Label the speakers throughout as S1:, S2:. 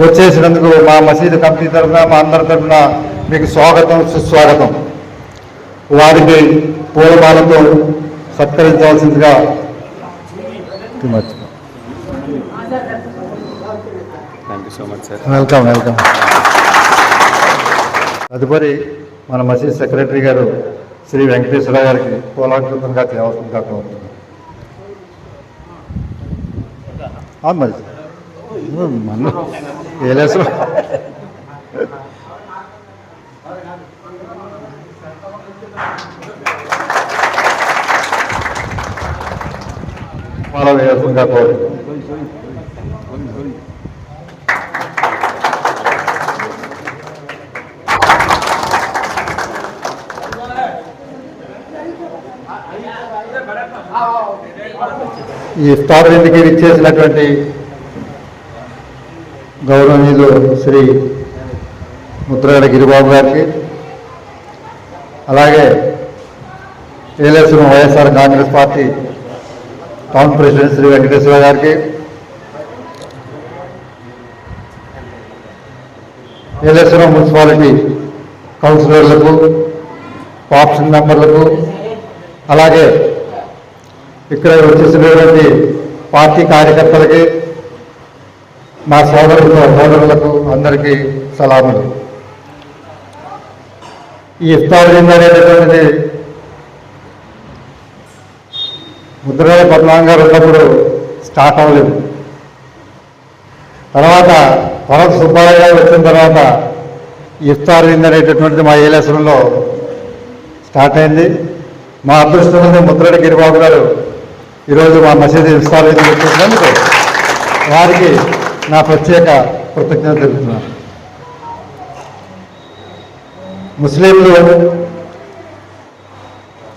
S1: వచ్చేసినందుకు మా మసీదు కమిటీ తరఫున మా అందరి తరఫున మీకు స్వాగతం సుస్వాగతం. వారికి పూలమాలతో సత్కరించవలసిందిగా వెల్కమ్ వెల్కమ్ తదుపరి మన మసీద్ సెక్రటరీ గారు శ్రీ వెంకటేశ్వర గారికి పూలాకృతంగా చేయవలసిందిగా కోరుతున్నాను ఆ, మరి మన ఏలేసు మాల వేయాల్సిందిగా కోరుతున్నాను ఈ స్టార్ విందుకి ఇచ్చేసినటువంటి గౌరవనీయులు శ్రీ ముద్రగడ గిరిబాబు గారికి అలాగే Yeleswaram YSR Congress party town president Shri Venkateswara గారికి ఏలేశ్వరం మున్సిపాలిటీ కౌన్సిలర్లకు ఆప్షన్ మెంబర్లకు అలాగే ఇక్కడ వచ్చేసినటువంటి పార్టీ కార్యకర్తలకి మా సోదరులతో సోదరులకు అందరికీ సలాములు. ఈ ఇఫ్తార్ అనేటటువంటిది ముద్రరాయ పద్మనాభం గారు ఉన్నప్పుడు స్టార్ట్ అవ్వలేదు. తర్వాత భరత్ సుబ్బారావు గారు వచ్చిన తర్వాత ఈ ఇఫ్తార్ విందు అనేటటువంటిది మా ఏలేశ్వరంలో స్టార్ట్ అయింది. మా అదృష్టం ముద్రడి గిరిబాబు గారు ఈరోజు మా మసీదు ఇఫ్తార్ విందు వారికి నా ప్రత్యేక కృతజ్ఞత తెలుపుతున్నాను ముస్లింలు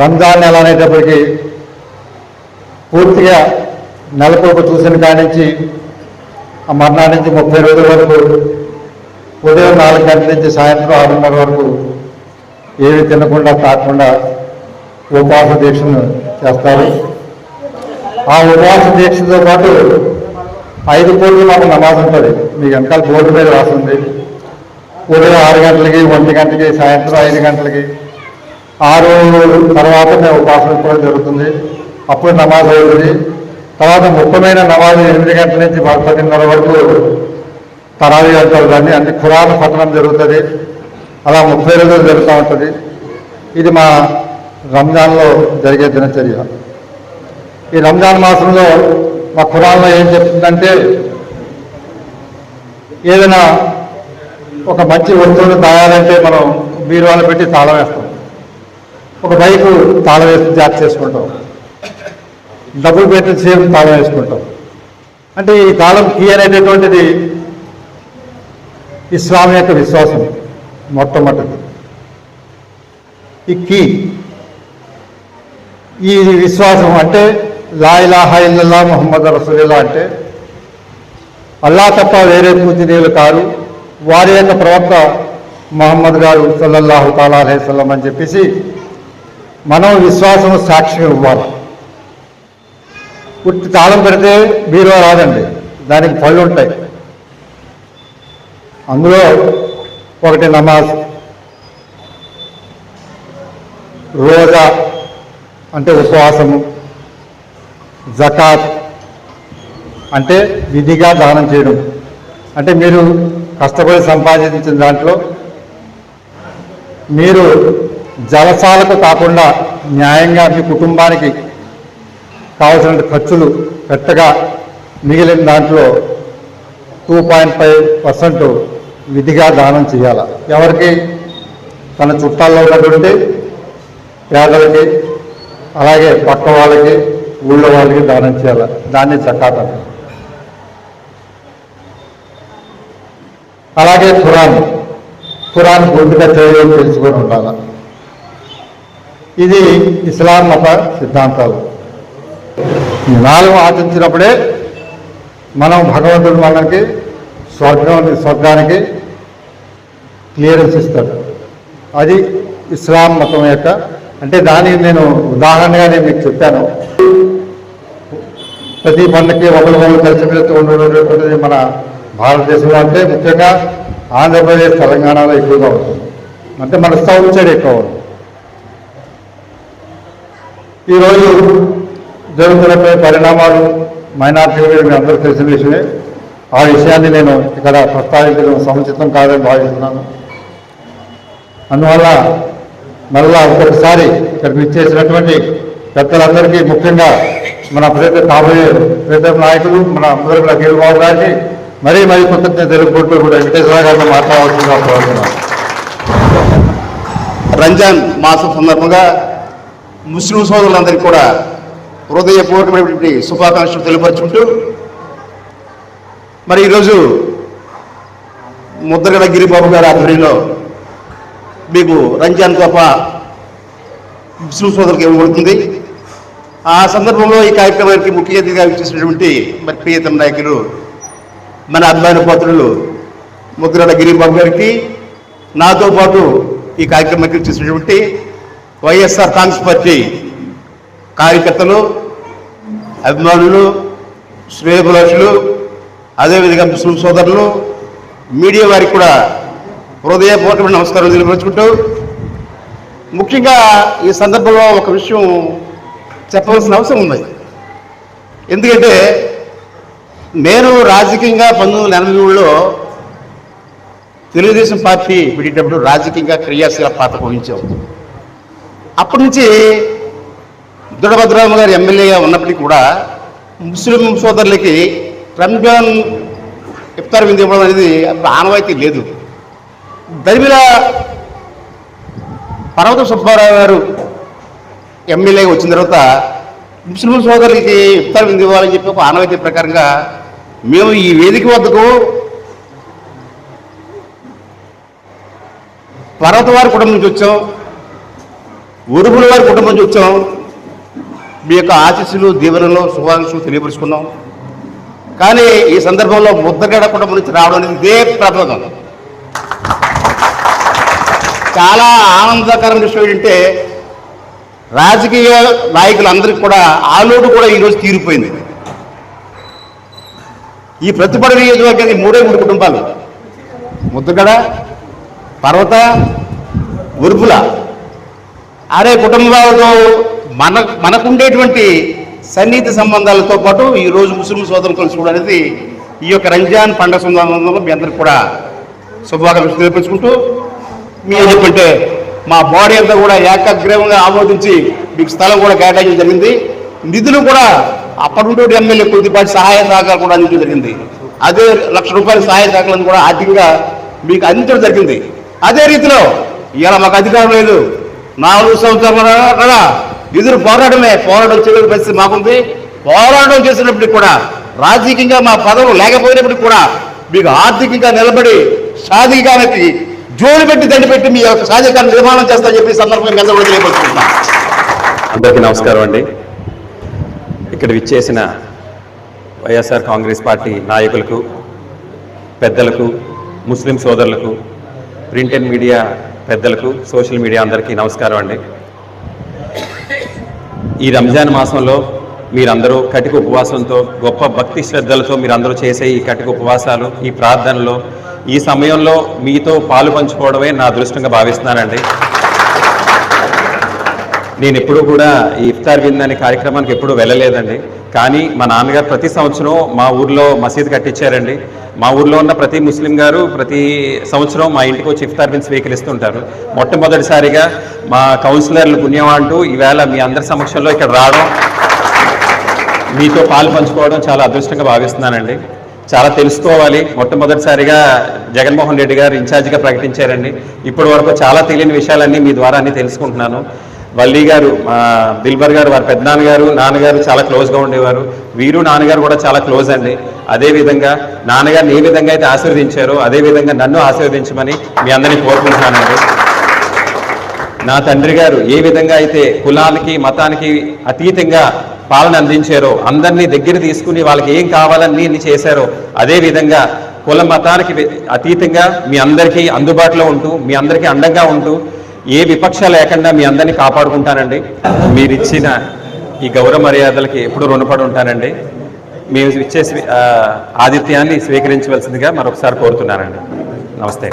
S1: రంజాన్ నెల అనేటప్పటికీ పూర్తిగా నెలకొక చూసిన కానించి నుంచి ఆ మరణానికి నుంచి ముప్పై రోజుల వరకు ఉదయం నాలుగు గంటల నుంచి సాయంత్రం ఆరున్నర వరకు ఏవి తినకుండా తాకుండా ఉపవాస దీక్షను చేస్తారు. ఆ ఉపవాస దీక్షతో పాటు ఐదు కోట్లు మాకు నమాజ్ ఉంటుంది. మీకు వెనకాల బోర్డు మీద రాస్తుంది. ఉదయం ఆరు గంటలకి ఒంటి గంటకి సాయంత్రం ఐదు గంటలకి. ఆరు తర్వాత మేము ఉపాసన కూడా జరుగుతుంది. అప్పుడు నమాజ్ అవుతుంది. తర్వాత ముఖ్యమైన నమాజ్ ఎనిమిది గంటల నుంచి పదిన్నర వరకు తరావి అంటారు దాన్ని. అన్ని ఖురాన్ పఠనం జరుగుతుంది. అలా ముప్పై రోజులు జరుగుతూ ఉంటుంది. ఇది మా రంజాన్లో జరిగే దినచర్య. ఈ రంజాన్ మాసంలో మా కురాల్లో ఏం చెప్తుందంటే ఏదైనా ఒక మంచి వస్తువును తాగాలంటే మనం బీరువాలో పెట్టి తాళం వేస్తాం. ఒక బైకు తాళం వేసి జాక్ చేసుకుంటాం. డబ్బులు పెట్టి సేమ్ తాళం వేసుకుంటాం. అంటే ఈ తాళం కీ అనేటటువంటిది స్వామి యొక్క విశ్వాసం మొట్టమొదటి ఈ కీ ఈ విశ్వాసం అంటే లా ఇలాహా ఇల్లల్లా ముహమ్మద్ అంటే అల్లా తప్ప వేరే పూజనీయులు కారు. వారి యొక్క ప్రవక్త మహమ్మద్ గారు సల్లల్లాహు తాలా అలైవల్లం అని చెప్పేసి మనం విశ్వాసం సాక్ష్యం ఇవ్వాలి. ఉట్టి తాళం పెడితే బీరువా రాదండి. దానికి పళ్ళు ఉంటాయి. అందులో ఒకటి నమాజ్ రోజా అంటే ఉపవాసము జకాత్ అంటే విధిగా దానం చేయడం. అంటే మీరు కష్టపడి సంపాదించిన దాంట్లో మీరు జలసాలకు కాకుండా న్యాయంగా మీ కుటుంబానికి కావలసిన ఖర్చులు పెట్టగా మిగిలిన దాంట్లో టూ పాయింట్ ఫైవ్ పర్సెంట్ విధిగా దానం చేయాలి? ఎవరికి? తన చుట్టాల్లో ఉన్నటువంటి పేదలకి అలాగే పక్క వాళ్ళకి ఊళ్ళో వాళ్ళకి దానం చేయాలి? దాన్ని చకాతం అలాగే ఖురాన్. ఖురాన్ పూర్తిగా చేయడం తెలుసుకొని ఉండాలి? ఇది ఇస్లాం మత సిద్ధాంతాలు. ఈ నాలుగు ఆచరించినప్పుడే మనం భగవంతుడు మనకి స్వర్గం స్వర్గానికి క్లియరెన్స్ ఇస్తాడు. అది ఇస్లాం మతం యొక్క అంటే దానికి నేను ఉదాహరణగా నేను మీకు చెప్పాను. ప్రతి పండుగకి ఒకరి వాళ్ళు కలిసిమెలిసి ఉండేటువంటిది మన భారతదేశంలో అంటే ముఖ్యంగా ఆంధ్రప్రదేశ్ తెలంగాణలో ఎక్కువగా ఉంటుంది. అంటే మన సౌత్ సైడ్ ఎక్కువ ఉంది ఈరోజు జరుగుతున్న పరిణామాలు మైనార్టీ గురించి అందరూ తెలిసిన విషయమే. ఆ విషయాన్ని నేను ఇక్కడ ప్రస్తావించడం సముచితం కాదని భావిస్తున్నాను. అందువల్ల మళ్ళా ఒక్కొక్కసారి ఇక్కడికి ఇచ్చేసినటువంటి పెద్దలందరికీ ముఖ్యంగా మన ప్రేత కాబోయే ప్రేత నాయకులు మన అందరూ అఖిల్ బాబు గారికి మరీ మరీ కృతజ్ఞత తెలుపుకుంటూ కూడా వెంకటేశ్వర గారితో మాట్లాడవలసిందిగా కోరుతున్నాను.
S2: రంజాన్ మాసం సందర్భంగా ముస్లిం సోదరులందరికీ కూడా హృదయపూర్వకమైనటువంటి శుభాకాంక్షలు తెలియపరుచుకుంటూ మరి ఈరోజు ముద్రగడ గిరిబాబు గారి ఆధ్వర్యంలో మీకు రంజాన్ గొప్ప ముస్లిం సోదరులకు ఇవ్వబడుతుంది. ఆ సందర్భంలో ఈ కార్యక్రమానికి ముఖ్య అతిథిగా చేసినటువంటి మరి ప్రియతమ నాయకులు మన అభిమాన పాత్రులు ముద్రగడ గిరిబాబు గారికి నాతో పాటు ఈ కార్యక్రమానికి చేసినటువంటి వైఎస్ఆర్ కాంగ్రెస్ పార్టీ కార్యకర్తలు అభిమానులు శ్రేయభిలాషులు అదేవిధంగా ముస్లిం సోదరులు మీడియా వారికి కూడా హృదయపూర్వకమైన నమస్కారం తెలియపరుచుకుంటూ ముఖ్యంగా ఈ సందర్భంలో ఒక విషయం చెప్పవలసిన అవసరం ఉంది ఎందుకంటే నేను రాజకీయంగా పంతొమ్మిది వందల ఎనభై మూడులో తెలుగుదేశం పార్టీ పెట్టేటప్పుడు రాజకీయంగా క్రియాశీల పాత్ర వహించాం అప్పటి నుంచి దుడభద్రామ గారు ఎమ్మెల్యేగా ఉన్నప్పటికీ కూడా ముస్లిం సోదరులకి రంజాన్ ఇఫ్తార్ విందు ఇవ్వడం అనేది ఆనవాయితీ లేదు. దరిమిల పర్వత సుబ్బారావు గారు ఎమ్మెల్యే వచ్చిన తర్వాత ముస్లిం సోదరులకి ఇఫ్తార్ విందు ఇవ్వాలని చెప్పి ఒక ఆనవాయితీ ప్రకారంగా మేము ఈ వేదిక వద్దకు పర్వత వారి కుటుంబం నుంచి వచ్చాం ఉరుముల వారి కుటుంబం నుంచి వచ్చాం. మీ యొక్క ఆశీస్సులు దీవెనలు శుభాకాంక్షలు తెలియపరుచుకున్నాం. కానీ ఈ సందర్భంలో ముద్దగడ కుటుంబం నుంచి రావడం అనేది ఇదే ప్రబోధం. చాలా ఆనందకరమైన విషయం ఏంటంటే రాజకీయ నాయకులందరికీ కూడా ఆలోటు కూడా ఈరోజు తీరిపోయింది. ఈ ప్రతిపడ నియోజకవర్గానికి మూడే మూడు కుటుంబాలు. ముద్దగడ పర్వత ఉరుపుల అరే కుటుంబాలతో మన మనకుండేటువంటి సన్నిహిత సంబంధాలతో పాటు ఈ రోజు ముస్లిం సోదరులు కలుసుకోవడం అనేది ఈ యొక్క రంజాన్ పండగ సందర్భంలో మీ అందరికి కూడా శుభాకాంక్షలు తెలియపరుచుకుంటూ మీరు చెప్పంటే మా బాడీ అంతా కూడా ఏకగ్రీవంగా ఆమోదించి మీకు స్థలం కూడా కేటాయించడం జరిగింది. నిధులు కూడా అప్పటి ఎమ్మెల్యే కొద్దిపాటి సహాయ సహకారం కూడా అందించడం జరిగింది. అదే లక్ష రూపాయల సహాయ సహకారం కూడా ఆర్థికంగా మీకు అందించడం జరిగింది. అదే రీతిలో ఇలా మాకు అధికారం లేదు. నాలుగు సంవత్సరాల కదా ఎదురు పోరాటమే పోరాటం చేయడం పరిస్థితి మాకుంది. పోరాటం చేసినప్పటికి కూడా రాజకీయంగా మా పదవులు లేకపోయినప్పటికి కూడా మీకు ఆర్థికంగా నిలబడి సాధికానికి జోలు పెట్టి దండిపెట్టి మీ యొక్క సాధికాన్ని నిర్మాణం చేస్తా చెప్పి సందర్భంగా మీ కూడా
S3: అందరికీ నమస్కారం అండి. ఇక్కడ విచ్చేసిన వైఎస్ఆర్ కాంగ్రెస్ పార్టీ నాయకులకు పెద్దలకు ముస్లిం సోదరులకు ప్రింట్ అండ్ మీడియా పెద్దలకు సోషల్ మీడియా అందరికీ నమస్కారం అండి. ఈ రంజాన్ మాసంలో మీరందరూ కటిక ఉపవాసంతో గొప్ప భక్తి శ్రద్ధలతో మీరందరూ చేసే ఈ కటిక ఉపవాసాలు ఈ ప్రార్థనలో ఈ సమయంలో మీతో పాలు పంచుకోవడమే నా అదృష్టంగా భావిస్తున్నానండి. నేను ఎప్పుడూ కూడా ఈ ఇఫ్తార్ వింద్ అనే కార్యక్రమానికి ఎప్పుడూ వెళ్ళలేదండి. కానీ మా నాన్నగారు ప్రతి సంవత్సరం మా ఊర్లో మసీద్ కట్టించారండి. మా ఊర్లో ఉన్న ప్రతి ముస్లిం గారు ప్రతి సంవత్సరం మా ఇంటికి వచ్చి ఇఫ్తార్ బిన్ స్వీకరిస్తుంటారు మొట్టమొదటిసారిగా మా కౌన్సిలర్లు పుణ్యం అంటూ ఈవేళ మీ అందరి సమక్షంలో ఇక్కడ రావడం మీతో పాలు పంచుకోవడం చాలా అదృష్టంగా భావిస్తున్నానండి. చాలా తెలుసుకోవాలి. మొట్టమొదటిసారిగా జగన్మోహన్ రెడ్డి గారు ఇన్ఛార్జిగా ప్రకటించారండి. ఇప్పటి వరకు చాలా తెలియని విషయాలన్నీ మీ ద్వారా అన్ని తెలుసుకుంటున్నాను. వల్లి గారు దిల్బర్ గారు వారి పెద్దనాన్నగారు నాన్నగారు చాలా క్లోజ్గా ఉండేవారు. వీరు నాన్నగారు కూడా చాలా క్లోజ్ అండి. అదేవిధంగా నాన్నగారిని ఏ విధంగా అయితే ఆశీర్వదించారో అదే విధంగా నన్ను ఆశీర్వదించమని మీ అందరినీ కోరుకుంటున్నానండి. నా తండ్రి గారు ఏ విధంగా అయితే కులానికి మతానికి అతీతంగా పాలన అందించారో అందరినీ దగ్గర తీసుకుని వాళ్ళకి ఏం కావాలని అన్ని చేశారో అదే విధంగా కుల మతానికి అతీతంగా మీ అందరికీ అందుబాటులో ఉంటూ మీ అందరికీ అండంగా ఉంటూ ఏ విపక్ష లేకుండా మీ అందరినీ కాపాడుకుంటానండి. మీరిచ్చిన ఈ గౌరవ మర్యాదలకి ఎప్పుడు రుణపడి ఉంటానండి. మేము ఇచ్చే ఆతిథ్యాన్ని స్వీకరించవలసిందిగా మరొకసారి కోరుతున్నానండి. నమస్తే.